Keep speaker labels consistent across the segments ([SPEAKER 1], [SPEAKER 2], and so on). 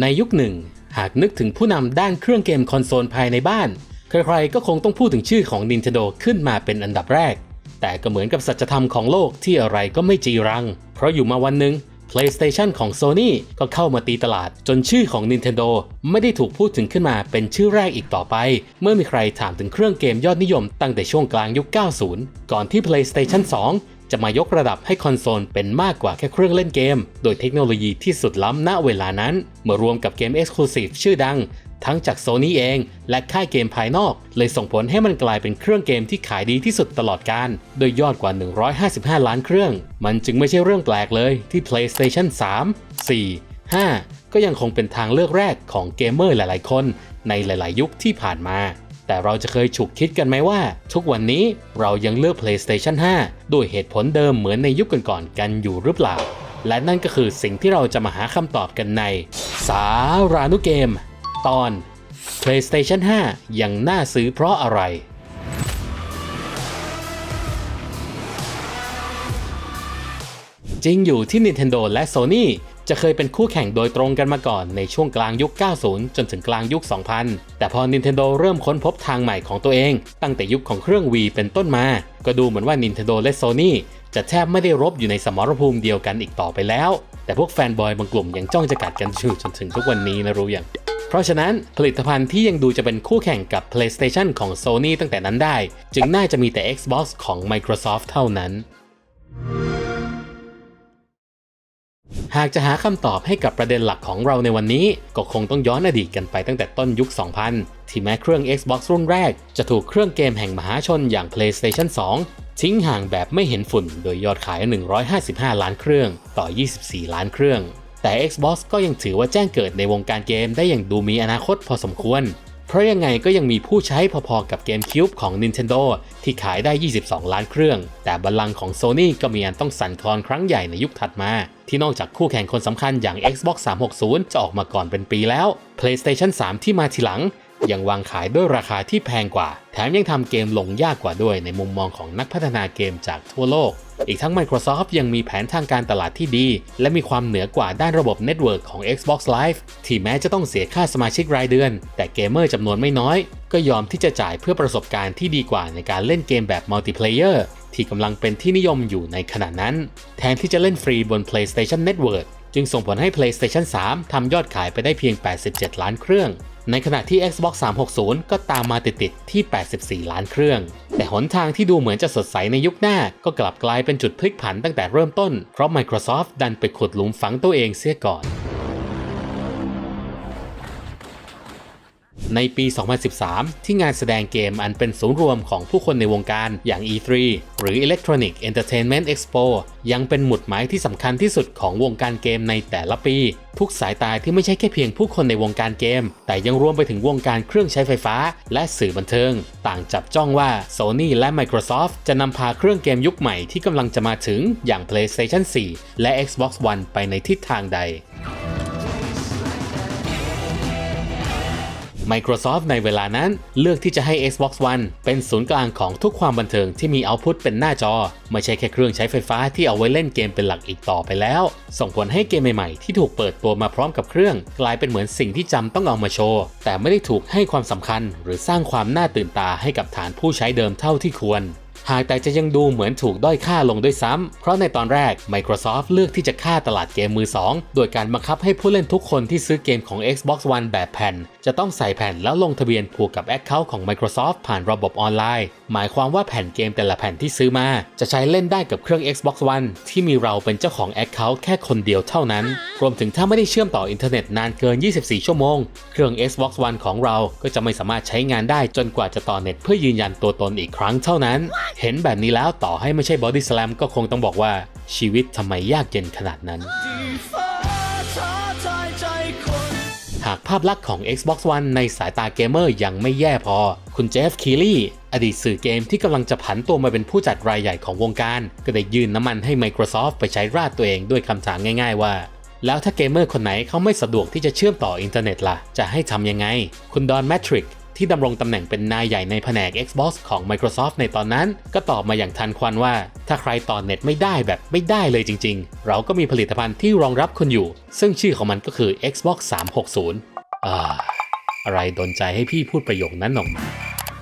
[SPEAKER 1] ในยุคหนึ่ง หากนึกถึงผู้นำด้านเครื่องเกมคอนโซลภายในบ้าน ใครๆก็คงต้องพูดถึงชื่อของ Nintendo ขึ้นมาเป็นอันดับแรก แต่ก็เหมือนกับสัจธรรมของโลกที่อะไรก็ไม่จีรัง เพราะอยู่มาวันหนึ่ง PlayStation ของ Sony ก็เข้ามาตีตลาดจนชื่อของ Nintendo ไม่ได้ถูกพูดถึงขึ้นมาเป็นชื่อแรกอีกต่อไป เมื่อมีใครถามถึงเครื่องเกมยอดนิยมตั้งแต่ช่วงกลางยุค 90 ก่อนที่ PlayStation 2 จะมายกระดับให้คอนโซลเป็นมากกว่าแค่เครื่องเล่นเกม โดยเทคโนโลยีที่สุดล้ำณเวลานั้น เมื่อรวมกับเกม Exclusive ชื่อดัง ทั้งจาก Sony เอง และค่ายเกมภายนอก เลยส่งผลให้มันกลายเป็นเครื่องเกมที่ขายดีที่สุดตลอดการ โดยยอดกว่า 155 ล้านเครื่อง มันจึงไม่ใช่เรื่องแปลกเลยที่ PlayStation 3 4 5 ก็ยังคงเป็นทางเลือกแรกของเกมเมอร์หลาย ๆ คนในหลาย ๆ ยุคที่ผ่านมา แต่เราจะเคยฉุกคิดกันไหมว่า ทุกวันนี้เรายังเลือก PlayStation 5 ด้วยเหตุผลเดิมเหมือนในยุคก่อนๆกันอยู่หรือเปล่า และนั่นก็คือสิ่งที่เราจะมาหาคำตอบกันใน สารานุเกม ตอน PlayStation 5 ยังน่าซื้อเพราะอะไรจริงอยู่ที่ Nintendo และ Sony จะเคยเป็นคู่แข่งโดยตรงกันมาก่อนในช่วงกลางยุค 90 จนถึงกลางยุค 2000 แต่พอ Nintendo เริ่มค้นพบทางใหม่ของตัวเอง ตั้งแต่ยุคของเครื่อง Wii เป็นต้นมา ก็ดูเหมือนว่า Nintendo และ Sony จะแทบไม่ได้รบอยู่ในสมรภูมิเดียวกันอีกต่อไปแล้ว แต่พวกแฟนบอยบางกลุ่มยังจ้องจะกัดกันอยู่จนถึงทุกวันนี้นะรู้อย่างเพราะฉะนั้นผลิตภัณฑ์ที่ยังดูจะเป็นคู่แข่งกับ PlayStation ของ Sony ตั้งแต่นั้นได้ จึงน่าจะมีแต่ Xbox ของ Microsoft เท่านั้น หากจะหาคำตอบให้กับประเด็นหลักของเราในวันนี้ ก็คงต้องย้อนอดีตกันไปตั้งแต่ต้นยุค 2000 ที่แม้เครื่อง Xbox รุ่นแรก จะถูกเครื่องเกมแห่งมหาชนอย่าง PlayStation 2 ทิ้งห่างแบบไม่เห็นฝุ่น โดยยอดขาย 155 ล้านเครื่องต่อ 24 ล้านเครื่อง แต่ Xbox ก็ยังถือว่าแจ้งเกิดในวงการเกมได้อย่างดูมีอนาคตพอสมควร เพราะยังไงก็ยังมีผู้ใช้พอๆกับเกม Cube ของ Nintendo ที่ขายได้ 22 ล้านเครื่อง แต่บัลลังก์ของ Sony ก็มีอันต้องสั่นคลอนครั้งใหญ่ในยุคถัดมา ที่นอกจากคู่แข่งคนสำคัญอย่าง Xbox 360 จะออกมาก่อนเป็นปีแล้ว PlayStation 3 ที่มาทีหลัง ยังวางขายด้วยราคาที่แพงกว่า แถมยังทำเกมลงยากกว่าด้วยในมุมมองของนักพัฒนาเกมจากทั่วโลก อีกทั้ง Microsoft ยังมีแผนทางการตลาดที่ดี และมีความเหนือกว่าด้านระบบเน็ตเวิร์กของ Xbox Live ที่แม้จะต้องเสียค่าสมาชิกรายเดือน แต่เกมเมอร์จำนวนไม่น้อย ก็ยอมที่จะจ่ายเพื่อประสบการณ์ที่ดีกว่าในการเล่นเกมแบบมัลติเพลเยอร์ที่กำลังเป็นที่นิยมอยู่ในขณะนั้น แทนที่จะเล่นฟรีบน PlayStation Network จึงส่งผลให้ PlayStation 3 ทำยอดขายไปได้เพียง 87 ล้านเครื่อง ในขณะที่ Xbox 360 ก็ตามมาติดๆที่ 84 ล้านเครื่อง แต่หนทางที่ดูเหมือนจะสดใสในยุคหน้า ก็กลับกลายเป็นจุดพลิกผันตั้งแต่เริ่มต้น เพราะ Microsoft ดันไปขุดหลุมฝังตัวเองเสียก่อน ในปี 2013 ที่งานแสดงเกมอันเป็นศูนย์รวมของผู้คนในวงการอย่าง E3 หรือ Electronic Entertainment Expo ยังเป็นหมุดหมายที่สำคัญที่สุดของวงการเกมในแต่ละปี ทุกสายตาที่ไม่ใช่แค่เพียงผู้คนในวงการเกม แต่ยังรวมไปถึงวงการเครื่องใช้ไฟฟ้า และสื่อบันเทิง ต่างจับจ้องว่า Sony และ Microsoft จะนำพาเครื่องเกมยุคใหม่ที่กำลังจะมาถึงอย่าง PlayStation 4 และ Xbox One ไปในทิศทางใด Microsoft ในเวลานั้นเลือกที่จะให้ Xbox One เป็นศูนย์กลางของทุกความบันเทิงที่มีเอาต์พุตเป็นหน้าจอ ไม่ใช่แค่เครื่องใช้ไฟฟ้าที่เอาไว้เล่นเกมเป็นหลักอีกต่อไปแล้ว ส่งผลให้เกมใหม่ๆ ที่ถูกเปิดตัวมาพร้อมกับเครื่อง กลายเป็นเหมือนสิ่งที่จำต้องเอามาโชว์ แต่ไม่ได้ถูกให้ความสำคัญ หรือสร้างความน่าตื่นตาให้กับฐานผู้ใช้เดิมเท่าที่ควร หากแต่จะยังดูเหมือนถูกด้อยค่าลงด้วยซ้ำ เพราะในตอนแรก Microsoft เลือกที่จะฆ่าตลาดเกมมือ 2 โดยการบังคับให้ผู้เล่นทุกคนที่ซื้อเกมของ Xbox One แบบแผ่น จะต้องใส่แผ่นแล้วลงทะเบียนผูกกับ Account ของ Microsoft ผ่านระบบออนไลน์ หมายความว่าแผ่นเกมแต่ละแผ่นที่ซื้อมา จะใช้เล่นได้กับเครื่อง Xbox One ที่มีเราเป็นเจ้าของ Account แค่คนเดียวเท่านั้น รวมถึงถ้าไม่ได้เชื่อมต่ออินเทอร์เน็ตนานเกิน 24 ชั่วโมง เครื่อง Xbox One ของเราก็จะไม่สามารถใช้งานได้จนกว่าจะต่อเน็ตเพื่อยืนยันตัวตนอีกครั้งเท่านั้น เห็นแบบนี้แล้วต่อให้ไม่ใช่ Body Slam ก็คงต้องบอกว่าชีวิตทำไมยากเย็นขนาดนั้นหากภาพลักษณ์ของ Xbox One ในสายตาเกมเมอร์ยังไม่แย่พอ คุณเจฟ คีลี่ อดีตสื่อเกมที่กำลังจะผันตัวมาเป็นผู้จัดรายใหญ่ของวงการ ก็ได้ยื่นน้ำมันให้ Microsoft ไปใช้ราดตัวเองด้วยคำถามง่าย ๆ ว่า แล้วถ้าเกมเมอร์คนไหนเขาไม่สะดวกที่จะเชื่อมต่ออินเทอร์เน็ตล่ะ จะให้ทำยังไง คุณดอนแมทริกที่ดำรงตำแหน่งเป็นนายใหญ่ในแผนก Xbox ของ Microsoft ในตอนนั้น ก็ตอบมาอย่างทันควันว่า ถ้าใครต่อเน็ตไม่ได้แบบไม่ได้เลยจริง ๆ เราก็มีผลิตภัณฑ์ที่รองรับคุณอยู่ ซึ่งชื่อของมันก็คือ Xbox 360อ่าอะไรดนใจให้พี่พูดประโยคนั้นออกมา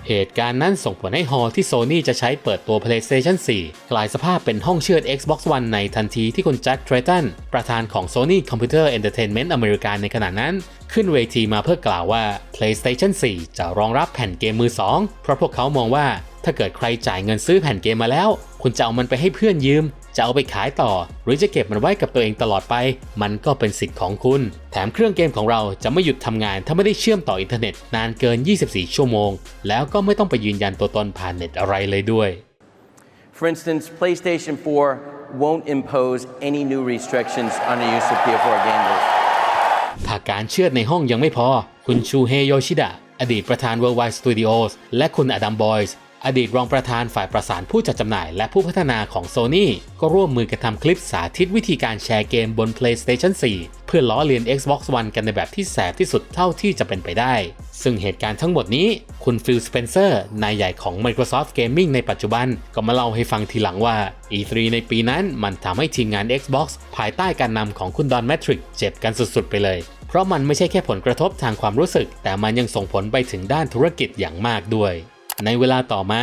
[SPEAKER 1] เหตุการณ์นั้นส่งผลให้ฮอลที่โซ n y จะใช้เปิดตัว PlayStation 4 กลายสภาพเป็นห้องเชือด Xbox One ในทันทีที่คุณแจ็คเทรตันประธานของ Sony Computer Entertainment อเมริกาในขณะนั้น ขึ้นเวทีมาเพื่อกล่าวว่า PlayStation 4 จะรองรับแผ่นเกมมือ 2 เพราะพวกเขามองว่าถ้าเกิดใครจ่ายเงินซื้อแผ่นเกมมาแล้ว คุณจะเอามันไปให้เพื่อนยืม จะเอาไปขายต่อ หรือจะเก็บมันไว้กับตัวเองตลอดไป มันก็เป็นสิทธิ์ของคุณ แถมเครื่องเกมของเราจะไม่หยุดทำงานถ้าไม่ได้เชื่อมต่ออินเทอร์เน็ตนานเกิน 24 ชั่วโมง แล้วก็ไม่ต้องไปยืนยันตัวตนผ่านเน็ตอะไรเลยด้วย
[SPEAKER 2] For instance, PlayStation 4 won't impose any new restrictions on the use of PS4 games.
[SPEAKER 1] ถ้าการเชื่อดในห้องยังไม่พอ คุณชูเฮโยชิดะอดีตประธาน Worldwide Studios และคุณอดัมบอยส์ อดีตรองประธานฝ่ายประสานผู้จัดจำหน่ายและผู้พัฒนาของ Sony ก็ร่วมมือกันทำคลิปสาธิตวิธีการแชร์เกมบน PlayStation 4 เพื่อล้อเลียน Xbox One กันในแบบที่แสบที่สุดเท่าที่จะเป็นไปได้ ซึ่งเหตุการณ์ทั้งหมดนี้ คุณฟิลสเปนเซอร์นายใหญ่ของ Microsoft Gaming ในปัจจุบันก็มาเล่าให้ฟังทีหลังว่า E3 ในปีนั้นมันทำให้ทีมงาน Xbox ภายใต้การนำของคุณดอนแมทริกเจ็บกันสุดๆไปเลย เพราะมันไม่ใช่แค่ผลกระทบทางความรู้สึก แต่มันยังส่งผลไปถึงด้านธุรกิจอย่างมากด้วย ในเวลาต่อมา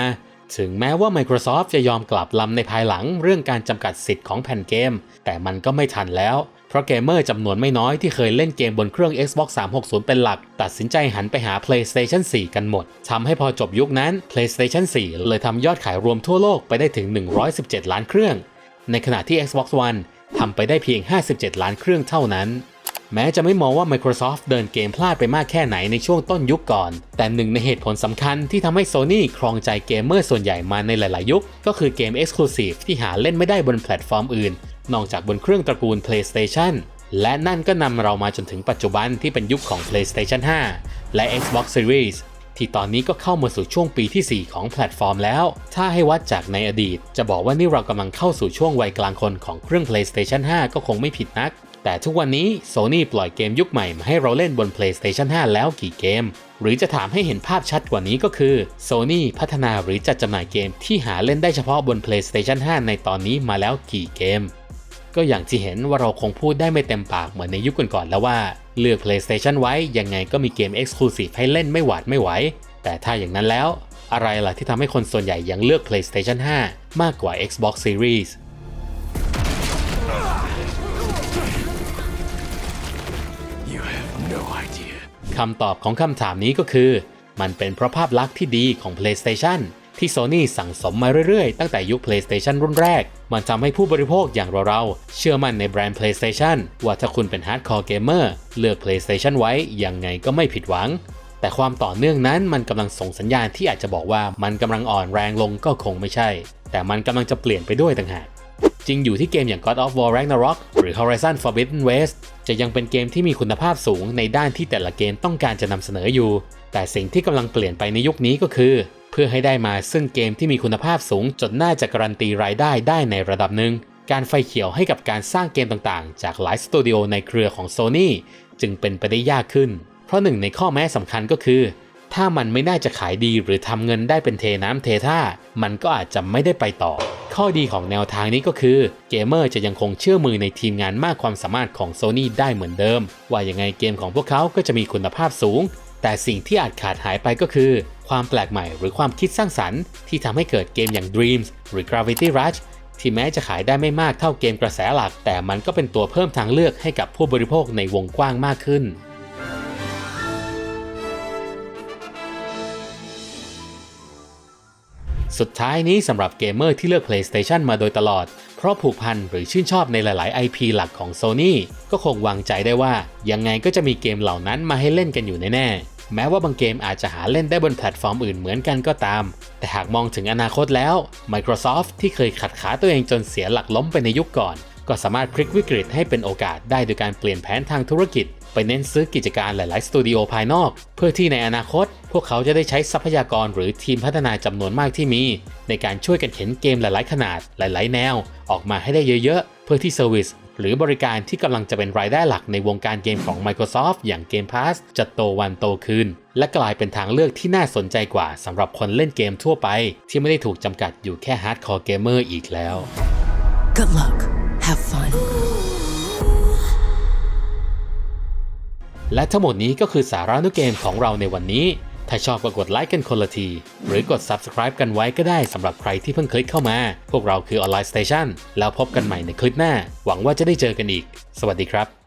[SPEAKER 1] ถึงแม้ว่า Microsoft จะยอมกลับลำในภายหลังเรื่องการจำกัดสิทธิ์ของแผ่นเกม แต่มันก็ไม่ทันแล้ว เพราะเกมเมอร์จำนวนไม่น้อยที่เคยเล่นเกมบนเครื่อง Xbox 360 เป็นหลัก ตัดสินใจหันไปหา PlayStation 4 กันหมดทำให้พอจบยุคนั้น PlayStation 4 เลยทำยอดขายรวมทั่วโลกไปได้ถึง 117 ล้านเครื่อง ในขณะที่ Xbox One ทำไปได้เพียง 57 ล้านเครื่องเท่านั้น แม้จะไม่มองว่า Microsoft เดินเกมพลาดไปมากแค่ไหนในช่วงต้นยุคก่อน แต่หนึ่งในเหตุผลสำคัญที่ทำให้ Sony ครองใจเกมเมอร์ส่วนใหญ่มาในหลาย ๆ ยุค ก็คือเกม Exclusive ที่หาเล่นไม่ได้บนแพลตฟอร์มอื่น นอกจากบนเครื่องตระกูล PlayStation และนั่นก็นำเรามาจนถึงปัจจุบันที่เป็นยุคของ PlayStation 5 และ Xbox Series ที่ตอนนี้ก็เข้ามาสู่ช่วงปีที่ 4 ของแพลตฟอร์มแล้ว ถ้าให้วัดจากในอดีต จะบอกว่านี่เรากำลังเข้าสู่ช่วงวัยกลางคนของเครื่อง PlayStation 5 ก็คงไม่ผิดนัก แต่ทุกวันนี้ Sony ปล่อยเกมยุคใหม่มาให้เราเล่นบน PlayStation 5 แล้วกี่เกม หรือจะถามให้เห็นภาพชัดกว่านี้ก็คือ Sony พัฒนาหรือจัดจำหน่ายเกมที่หาเล่นได้เฉพาะบน PlayStation 5 ในตอนนี้มาแล้วกี่เกม ก็อย่างที่เห็นว่าเราคงพูดได้ไม่เต็มปากเหมือนในยุคก่อนๆแล้วว่า เลือก PlayStation ไว้ยังไงก็มีเกม Exclusive ให้เล่นไม่หวาดไม่ไหว แต่ถ้าอย่างนั้นแล้ว อะไรล่ะที่ทำให้คนส่วนใหญ่ยังเลือก PlayStation 5 มากกว่า Xbox Series
[SPEAKER 3] no idea.
[SPEAKER 1] คำตอบของคำถามนี้ก็คือ มันเป็นเพราะภาพลักษณ์ที่ดีของ PlayStation ที่ Sony สั่งสมมาเรื่อยๆ ตั้งแต่ยุค PlayStation รุ่นแรก มันทำให้ผู้บริโภคอย่างเราๆ เชื่อมั่นในแบรนด์ PlayStation ว่าถ้าคุณเป็น Hardcore Gamer เลือก PlayStation ไว้ยังไงก็ไม่ผิดหวัง แต่ความต่อเนื่องนั้นมันกำลังส่งสัญญาณที่อาจจะบอกว่ามันกำลังอ่อนแรงลงก็คงไม่ใช่ แต่มันกำลังจะเปลี่ยนไปด้วยต่างหาก จริงอยู่ที่เกมอย่าง God of War Ragnarok หรือ Horizon Forbidden West จะยังเป็นเกมที่มีคุณภาพสูงในด้านที่แต่ละเกมต้องการจะนำเสนออยู่ แต่สิ่งที่กำลังเปลี่ยนไปในยุคนี้ก็คือ เพื่อให้ได้มาซึ่งเกมที่มีคุณภาพสูงจนน่าจะการันตีรายได้ได้ในระดับหนึ่ง การไฟเขียวให้กับการสร้างเกมต่างๆ จากหลายสตูดิโอในเครือของ Sony จึงเป็นไปได้ยากขึ้น เพราะหนึ่งในข้อแม้สำคัญก็คือ ถ้ามันไม่น่าจะขายดีหรือทำเงินได้เป็นเทน้ำเทท่า มันก็อาจจะไม่ได้ไปต่อ ข้อดีของแนวทางนี้ก็คือเกมเมอร์จะยังคงเชื่อมือในทีมงานมากความสามารถของ Sony ได้เหมือนเดิม ว่ายังไงเกมของพวกเขาก็จะมีคุณภาพสูง แต่สิ่งที่อาจขาดหายไปก็คือ ความแปลกใหม่หรือความคิดสร้างสรรค์ ที่ทำให้เกิดเกมอย่าง Dreams หรือ Gravity Rush ที่แม้จะขายได้ไม่มากเท่าเกมกระแสหลัก แต่มันก็เป็นตัวเพิ่มทางเลือกให้กับผู้บริโภคในวงกว้างมากขึ้น สุดท้ายนี้สำหรับเกมเมอร์ที่เลือก PlayStation มาโดยตลอด เพราะผูกพันหรือชื่นชอบในหลาย ๆ IP หลักของ Sony ก็คงวางใจได้ว่า ยังไงก็จะมีเกมเหล่านั้นมาให้เล่นกันอยู่แน่แม้ว่าบางเกมอาจจะหาเล่นได้บนแพลตฟอร์มอื่นเหมือนกันก็ตาม แต่หากมองถึงอนาคตแล้ว Microsoft ที่เคยขัดขาตัวเองจนเสียหลักล้มไปในยุคก่อน ก็สามารถพลิกวิกฤตให้เป็นโอกาสได้โดยการเปลี่ยนแผนทางธุรกิจ ไปเน้นซื้อกิจการหลาย ๆ สตูดิโอภายนอก เพื่อที่ในอนาคต พวกเขาจะได้ใช้ทรัพยากรหรือทีมพัฒนาจำนวนมากที่มี ในการช่วยกันเข็นเกมหลาย ๆ ขนาดหลาย ๆ แนว ออกมาให้ได้เยอะ ๆ เพื่อที่เซอร์วิสหรือบริการที่กำลังจะเป็นรายได้หลักในวงการเกมของ Microsoft อย่าง Game Pass จะโตวันโตคืน และกลายเป็นทางเลือกที่น่าสนใจกว่าสำหรับคนเล่นเกมทั่วไป ที่ไม่ได้ถูกจำกัดอยู่แค่ Hardcore Gamer อีกแล้ว
[SPEAKER 4] Good luck. Have fun.
[SPEAKER 1] และทั้งหมดนี้ก็คือสารานุเกมของเราในวันนี้ ถ้าชอบก็กดไลค์กันคนละที หรือกด subscribe กันไว้ก็ได้สำหรับใครที่เพิ่งคลิกเข้ามา พวกเราคือ Online Station แล้วพบกันใหม่ในคลิปหน้า หวังว่าจะได้เจอกันอีก สวัสดีครับ